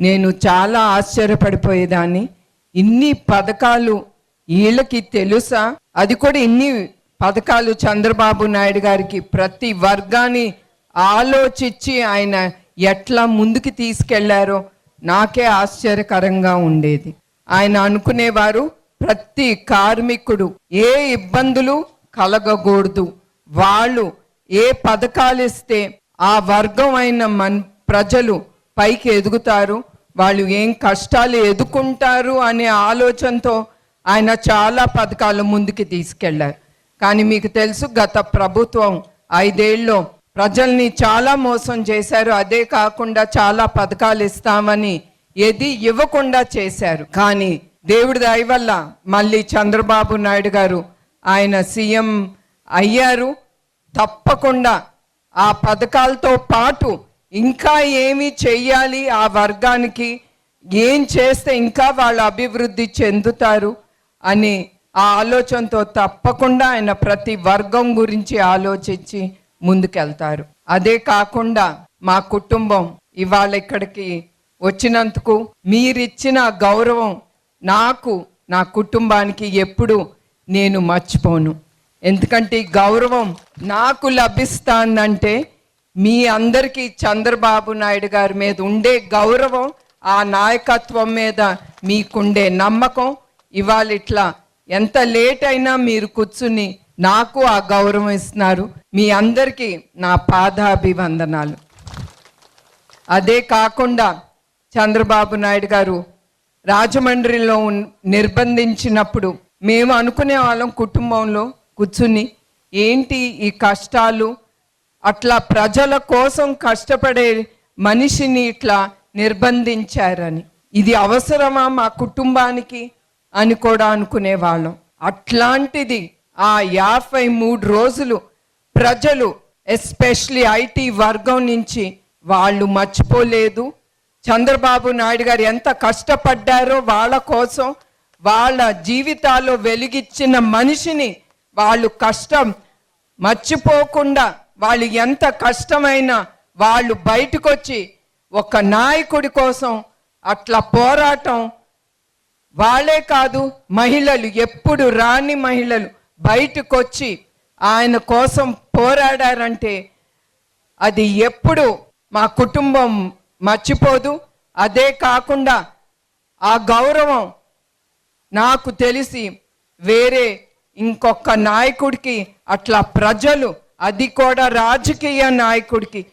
నేను చాలా ఆశ్చర్యపడిపోయేదాన్ని. ఇన్ని పథకాలు వీళ్ళకి తెలుసా? అది కూడా ఇన్ని పథకాలు చంద్రబాబు నాయుడు గారికి ప్రతి వర్గాన్ని ఆలోచించి ఆయన ఎట్లా ముందుకు తీసుకెళ్ళారో నాకే ఆశ్చర్యకరంగా ఉండేది. ఆయన అనుకునేవారు ప్రతి కార్మికుడు ఏ ఇబ్బందులు కలగకూడదు. వాళ్ళు ఏ పథకాలు ఇస్తే ఆ వర్గం అయిన మన్ ప్రజలు పైకి ఎదుగుతారు. వాళ్ళు ఏం కష్టాలు ఎదుర్కొంటారు అనే ఆలోచనతో ఆయన చాలా పథకాలు ముందుకు తీసుకెళ్ళారు కానీ మీకు తెలుసు గత ప్రభుత్వం ఐదేళ్ళలో ప్రజల్ని చాలా మోసం చేశారు. అదే కాకుండా చాలా పథకాలు ఇస్తామని ఏది ఇవ్వకుండా చేశారు. కానీ దేవుడి దయ వల్ల మళ్ళీ చంద్రబాబు నాయుడు గారు ఆయన సీఎం అయ్యారు. తప్పకుండా ఆ పథకాలతో పాటు ఇంకా ఏమి చెయ్యాలి ఆ వర్గానికి? ఏం చేస్తే ఇంకా వాళ్ళు అభివృద్ధి చెందుతారు? అని ఆ ఆలోచనతో తప్పకుండా ఆయన ప్రతి వర్గం గురించి ఆలోచించి ముందుకెళ్తారు. అదే కాకుండా మా కుటుంబం ఇవాళ ఇక్కడికి వచ్చినందుకు మీరిచ్చిన గౌరవం నాకు నా కుటుంబానికి ఎప్పుడు నేను మర్చిపోను. ఎందుకంటే ఈ గౌరవం నాకు లభిస్తానంటే మీ అందరికీ చంద్రబాబు నాయుడు గారి మీద ఉండే గౌరవం ఆ నాయకత్వం మీద మీకుండే నమ్మకం ఇవాళ ఇట్లా ఎంత లేట్ అయినా మీరు కూర్చుని నాకు ఆ గౌరవం ఇస్తున్నారు. మీ అందరికీ నా పాదాభివందనాలు. అదే కాకుండా చంద్రబాబు నాయుడు గారు రాజమండ్రిలో నిర్బంధించినప్పుడు మేము అనుకునే వాళ్ళం కుటుంబంలో కూర్చుని ఏంటి ఈ కష్టాలు? అట్లా ప్రజల కోసం కష్టపడే మనిషిని ఇట్లా నిర్బంధించారని. ఇది అవసరమా మా కుటుంబానికి? అని కూడా అనుకునేవాళ్ళం. అట్లాంటిది ఆ యాభై మూడు రోజులు ప్రజలు ఎస్పెషలీ ఐటీ వర్గం నుంచి వాళ్ళు మర్చిపోలేదు. చంద్రబాబు నాయుడు గారు ఎంత కష్టపడ్డారో వాళ్ళ కోసం వాళ్ళ జీవితాల్లో వెలిగిచ్చిన మనిషిని వాళ్ళు కష్టం మర్చిపోకుండా వాళ్ళు ఎంత కష్టమైనా వాళ్ళు బయటకు వచ్చి ఒక నాయకుడి కోసం అట్లా పోరాటం వాళ్ళే కాదు మహిళలు ఎప్పుడు రాని మహిళలు బయటకు వచ్చి ఆయన కోసం పోరాడారంటే అది ఎప్పుడు మా కుటుంబం మర్చిపోదు. అదే కాకుండా ఆ గౌరవం నాకు తెలిసి వేరే ఇంకొక నాయకుడికి అట్లా ప్రజలు అది కూడా రాజకీయ నాయకుడికి.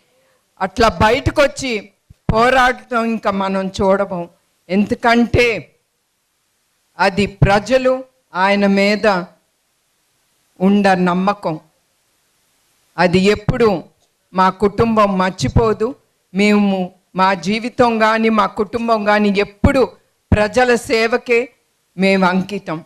అట్లా బయటకు వచ్చి పోరాడటం ఇంకా మనం చూడము. ఎందుకంటే అది ప్రజలు ఆయన మీద ఉండ నమ్మకం. అది ఎప్పుడు మా కుటుంబం మర్చిపోదు. మేము మా జీవితం కానీ మా కుటుంబం కానీ ఎప్పుడు ప్రజల సేవకే మేము అంకితం.